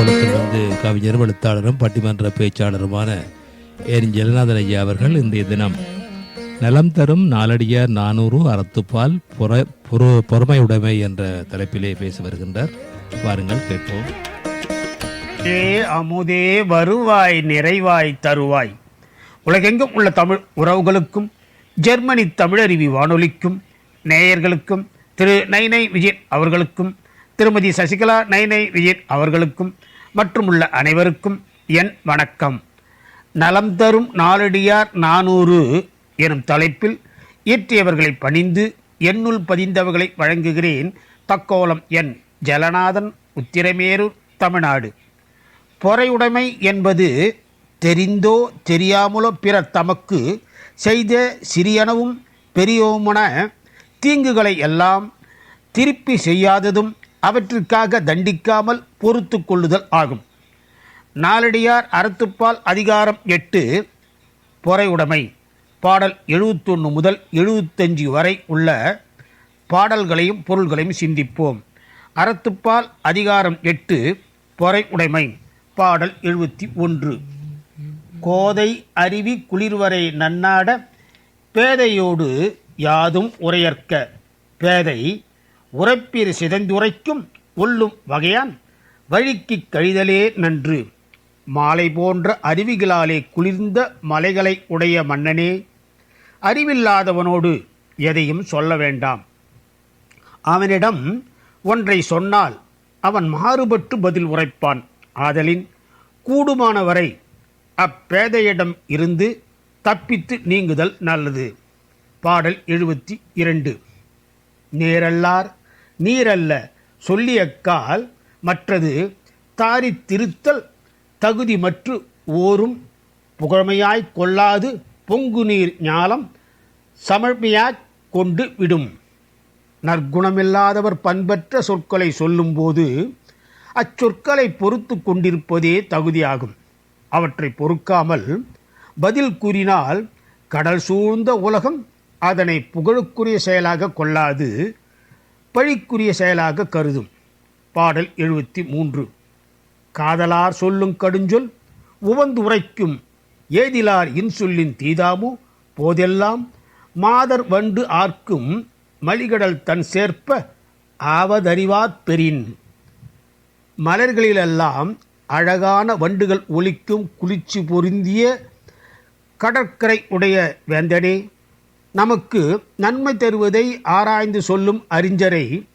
தக்கோலத்தில் வந்து கவிஞரும் எழுத்தாளரும் பட்டிமன்ற பேச்சாளருமான என் ஜெகநாதன் ஐயா அவர்கள் இன்றைய தினம் நலம் தரும் நாலடியார் நானூறு அறத்துப்பால் புற புற பொறுமையுடைமை என்ற தலைப்பிலே பேசி வருகின்றார். வாருங்கள் கேட்போம். ஏ அமுதே வருவாய் நிறைவாய் தருவாய். உலகெங்கும் உள்ள தமிழ் உறவுகளுக்கும் ஜெர்மனி தமிழருவி வானொலிக்கும் நேயர்களுக்கும் திரு நைனை விஜயன் அவர்களுக்கும் திருமதி சசிகலா நைனை விஜயன் அவர்களுக்கும் மற்றும் உள்ள அனைவருக்கும் என் வணக்கம். நலம் தரும் நாலடியார் நானூறு எனும் தலைப்பில் இயற்றியவர்களை பணிந்து என்னுள் பதிந்தவர்களை வழங்குகிறேன் தக்கோலம் என் ஜலநாதன் உத்திரமேரூர் தமிழ்நாடு. பொறையுடைமை என்பது தெரிந்தோ தெரியாமலோ பிறர் தமக்கு செய்த சிறியனவும் பெரியவுமான தீங்குகளை எல்லாம் திருப்பி செய்யாததும் அவற்றிற்காக தண்டிக்காமல் பொறுத்து கொள்ளுதல் ஆகும். நாலடியார் அறத்துப்பால் அதிகாரம் எட்டு பொறையுடைமை பாடல் எழுபத்தொன்று முதல் எழுபத்தஞ்சு வரை உள்ள பாடல்களையும் பொருள்களையும் சிந்திப்போம். அறத்துப்பால் அதிகாரம் எட்டு பொறை உடைமை. பாடல் எழுபத்தி ஒன்று. கோதை அருவி குளிர்வரை நன்னாட பேதையோடு யாதும் உரையற்க பேதை உரைப்பீர் சிதைந்துரைக்கும் உள்ளும் வகையான் வழிக்குக் கழிதலே நன்று. மாலை போன்ற அருவிகளாலே குளிர்ந்த மலைகளை உடைய மன்னனே அறிவில்லாதவனோடு எதையும் சொல்ல வேண்டாம். அவனிடம் ஒன்றை சொன்னால் அவன் மாறுபட்டு பதில் உரைப்பான். ஆதலின் கூடுமானவரை அப்பேதையிடம் இருந்து தப்பித்து நீங்குதல் நல்லது. பாடல் எழுபத்தி இரண்டு. நேரல்லார் நீரல்ல. சொல்லியக்கால் மற்றது தாரி திருத்தல் தகுதி மற்று ஓரும் புகழ்மையாய் கொள்ளாது பொங்கு நீர் ஞாலம் சமழ்மையாய்க் கொண்டு விடும். நற்குணமில்லாதவர் பண்பற்ற சொற்களை சொல்லும்போது அச்சொற்களை பொறுத்து கொண்டிருப்பதே தகுதியாகும். அவற்றை பொறுக்காமல் பதில் கூறினால் கடல் சூழ்ந்த உலகம் அதனை புகழுக்குரிய செயலாக கொள்ளாது. பழிக்குரிய செயலாக கருதும். பாடல் எழுபத்தி மூன்று. காதலார் சொல்லும் கடுஞ்சொல் உவந்து உரைக்கும் ஏதிலார் இன்சொல்லின் தீதாமு போதெல்லாம் மாதர் வண்டு ஆர்க்கும் மலிகடல் தன் சேர்ப்ப ஆவதறிவாத் பெறின். மலர்களிலெல்லாம் அழகான வண்டுகள் ஒலிக்கும் குளிர்ச்சி பொருந்திய கடற்கரை உடைய வேந்தனே நமக்கு நன்மை தருவதை ஆராய்ந்து சொல்லும் அறிஞரை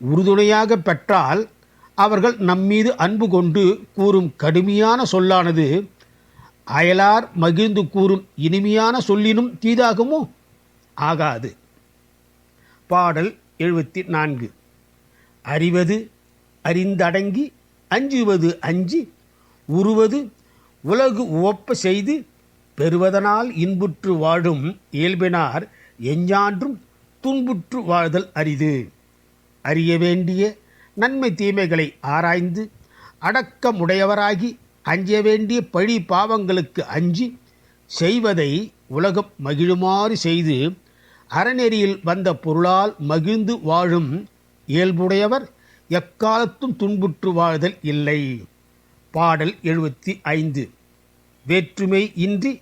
உறுதுணையாக பெற்றால் அவர்கள் நம்மீது அன்பு கொண்டு கூறும் கடுமையான சொல்லானது அயலார் மகிழ்ந்து கூறும் இனிமையான சொல்லினும் தீதாகுமோ? ஆகாது. பாடல் எழுபத்தி நான்கு. அறிவது அறிந்தடங்கி அஞ்சுவது அஞ்சி உருவது உலகு உவப்ப செய்து பெறுவதனால் இன்புற்று வாழும் இயல்பினார் எஞ்ஞான்றும் துன்புற்று வாழ்தல் அரிது. அறிய வேண்டிய நன்மை தீமைகளை ஆராய்ந்து அடக்கமுடையவராகி அஞ்ச வேண்டிய பழி பாவங்களுக்கு அஞ்சி செய்வதை உலகம் மகிழுமாறு செய்து அறநெறியில் வந்த பொருளால் மகிழ்ந்து வாழும் இயல்புடையவர் எக்காலத்தும் துன்புற்று வாழ்தல் இல்லை. பாடல் எழுபத்தி ஐந்து. வேற்றுமை இன்றி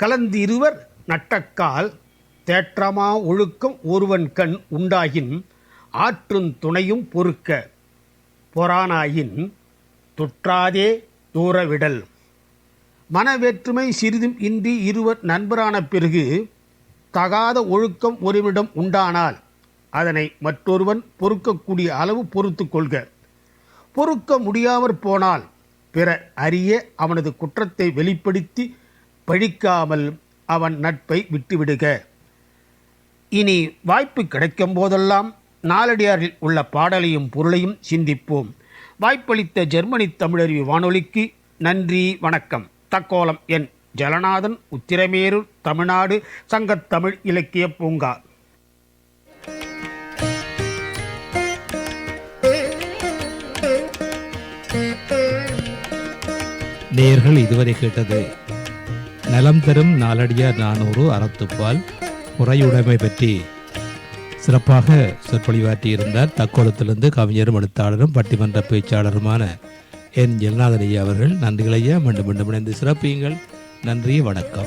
கலந்திருவர் நட்டக்கால் தேற்றமா ஒழுக்கம் ஒருவன் கண் உண்டாயின் ஆற்றுந் துணையும் பொறுக்க பொறானாயின் தொற்றாதே தூரவிடல். மனவேற்றுமை சிறிதும் இன்றி இருவர் நண்பரான பிறகு தகாத ஒழுக்கம் ஒருவிடம் உண்டானால் அதனை மற்றொருவன் பொறுக்கக்கூடிய அளவு பொறுத்து கொள்க. பொறுக்க முடியாமற் போனால் பிற அறிய அவனது குற்றத்தை வெளிப்படுத்தி பழிக்காமல் அவன் நட்பை விட்டுவிடுக. இனி வாய்ப்பு கிடைக்கும் போதெல்லாம் நாலடியாரில் உள்ள பாடலையும் பொருளையும் சிந்திப்போம். வாய்ப்பளித்த ஜெர்மனி தமிழறிவு வானொலிக்கு நன்றி வணக்கம். தக்கோலம் என். ஜலநாதன் உத்திரமேரூர் தமிழ்நாடு சங்கத்தமிழ் இலக்கிய பூங்கா. நேர்கள் இதுவரை கேட்டது நலம் தரும் நாலடியார் நானூறு அறத்துப்பால் முறையுடைமை பற்றி சிறப்பாக சொற்பொழிவாற்றியிருந்தார். தக்கோலத்திலிருந்து கவிஞரும் எழுத்தாளரும் பட்டிமன்ற பேச்சாளருமான என் ஜெகநாதன் ஐயா அவர்கள். நன்றிகளையா மீண்டும் மீண்டும் இணைந்து சிறப்பியுங்கள். நன்றி வணக்கம்.